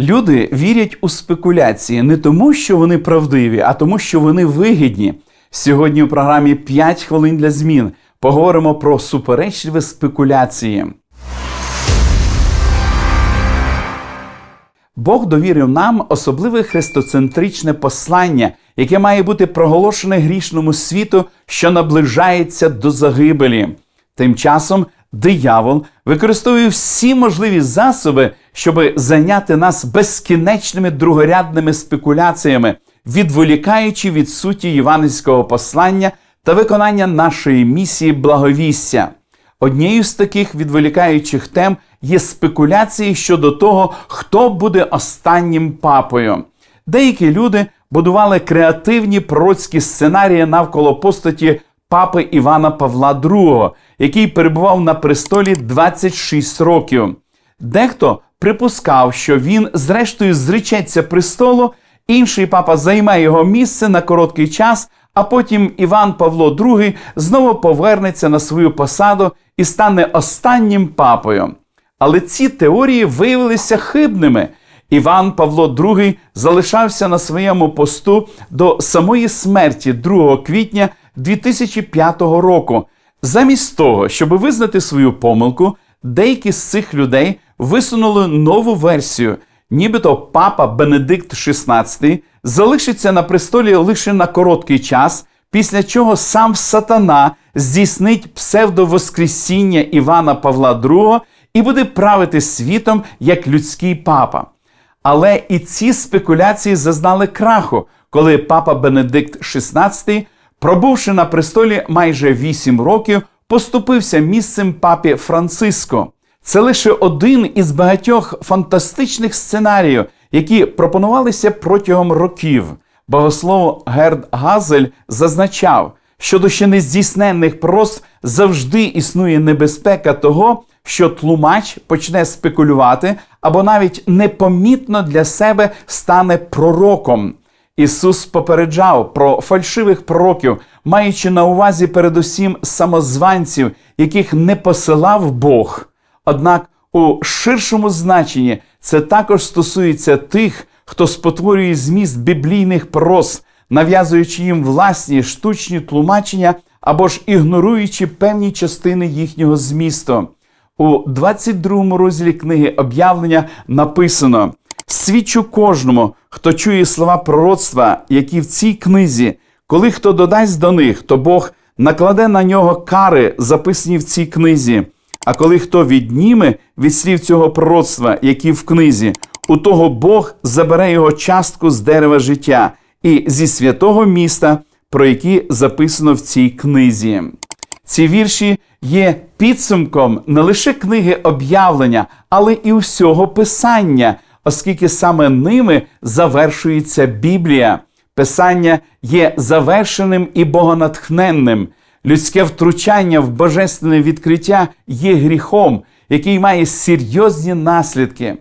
Люди вірять у спекуляції не тому, що вони правдиві, а тому, що вони вигідні. Сьогодні у програмі «5 хвилин для змін поговоримо про суперечливі спекуляції. Бог довірив нам особливе христоцентричне послання, яке має бути проголошене грішному світу, що наближається до загибелі. Тим часом диявол використовує всі можливі засоби, щоб зайняти нас безкінечними другорядними спекуляціями, відволікаючи від суті євангельського послання та виконання нашої місії благовістя. Однією з таких відволікаючих тем є спекуляції щодо того, хто буде останнім папою. Деякі люди будували креативні пророцькі сценарії навколо постаті папи Івана Павла II, який перебував на престолі 26 років. Дехто припускав, що він, зрештою, зречеться престолу, інший папа займе його місце на короткий час, а потім Іван Павло II знову повернеться на свою посаду і стане останнім папою. Але ці теорії виявилися хибними. Іван Павло II залишався на своєму посту до самої смерті 2 квітня 2005 року. Замість того, щоб визнати свою помилку, деякі з цих людей висунули нову версію, нібито папа Бенедикт XVI залишиться на престолі лише на короткий час, після чого сам сатана здійснить псевдовоскресіння Івана Павла II і буде правити світом як людський папа. Але і ці спекуляції зазнали краху, коли папа Бенедикт XVI, пробувши на престолі майже 8 років, поступився місцем папі Франциско. Це лише один із багатьох фантастичних сценаріїв, які пропонувалися протягом років. Богослов Герд Газель зазначав, що до ще нездійсненних пророцтв завжди існує небезпека того, що тлумач почне спекулювати або навіть непомітно для себе стане пророком. Ісус попереджав про фальшивих пророків, маючи на увазі передусім самозванців, яких не посилав Бог. Однак у ширшому значенні це також стосується тих, хто спотворює зміст біблійних прос, нав'язуючи їм власні штучні тлумачення або ж ігноруючи певні частини їхнього змісту. У 22 розділі книги об'явлення написано: свідчу кожному, хто чує слова пророцтва, які в цій книзі, коли хто додасть до них, то Бог накладе на нього кари, записані в цій книзі. А коли хто відніме від слів цього пророцтва, які в книзі, у того Бог забере його частку з дерева життя і зі святого міста, про які записано в цій книзі. Ці вірші є підсумком не лише книги об'явлення, але і усього писання, оскільки саме ними завершується Біблія. Писання є завершеним і богонатхненним. Людське втручання в божественне відкриття є гріхом, який має серйозні наслідки.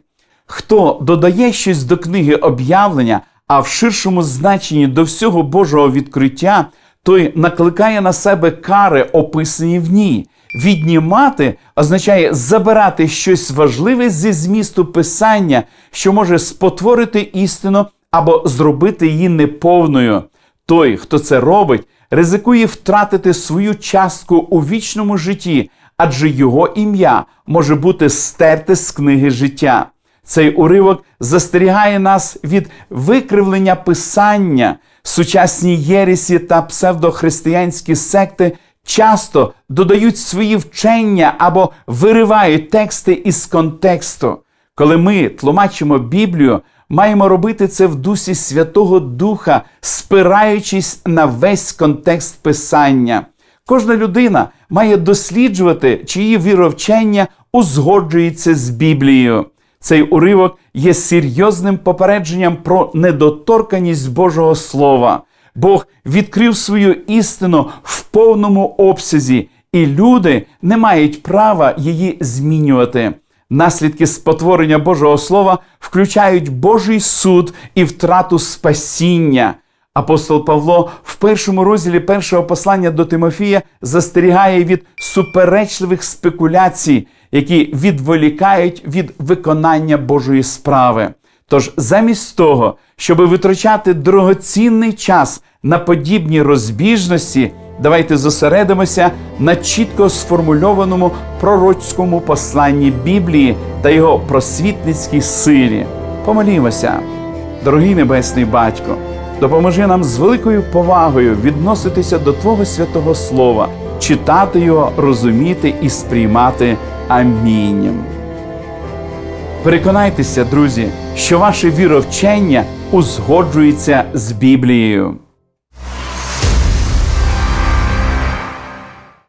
Хто додає щось до книги об'явлення, а в ширшому значенні до всього Божого відкриття, той накликає на себе кари, описані в ній. Віднімати означає забирати щось важливе зі змісту писання, що може спотворити істину або зробити її неповною. Той, хто це робить, ризикує втратити свою частку у вічному житті, адже його ім'я може бути стерте з книги життя. Цей уривок застерігає нас від викривлення писання. Сучасні єресі та псевдохристиянські секти часто додають свої вчення або виривають тексти із контексту. Коли ми тлумачимо Біблію, маємо робити це в дусі Святого Духа, спираючись на весь контекст писання. Кожна людина має досліджувати, чиї віровчення узгоджується з Біблією. Цей уривок є серйозним попередженням про недоторканість Божого Слова. Бог відкрив свою істину в повному обсязі, і люди не мають права її змінювати. Наслідки спотворення Божого Слова включають Божий суд і втрату спасіння. Апостол Павло в першому розділі першого послання до Тимофія застерігає від суперечливих спекуляцій, які відволікають від виконання Божої справи. Тож, замість того, щоб витрачати дорогоцінний час на подібні розбіжності, давайте зосередимося на чітко сформульованому пророцькому посланні Біблії та його просвітницькій силі. Помолімося, дорогий небесний батько, допоможи нам з великою повагою відноситися до Твого святого Слова, читати його, розуміти і сприймати. Амінь. Переконайтеся, друзі, що ваше віровчення узгоджується з Біблією.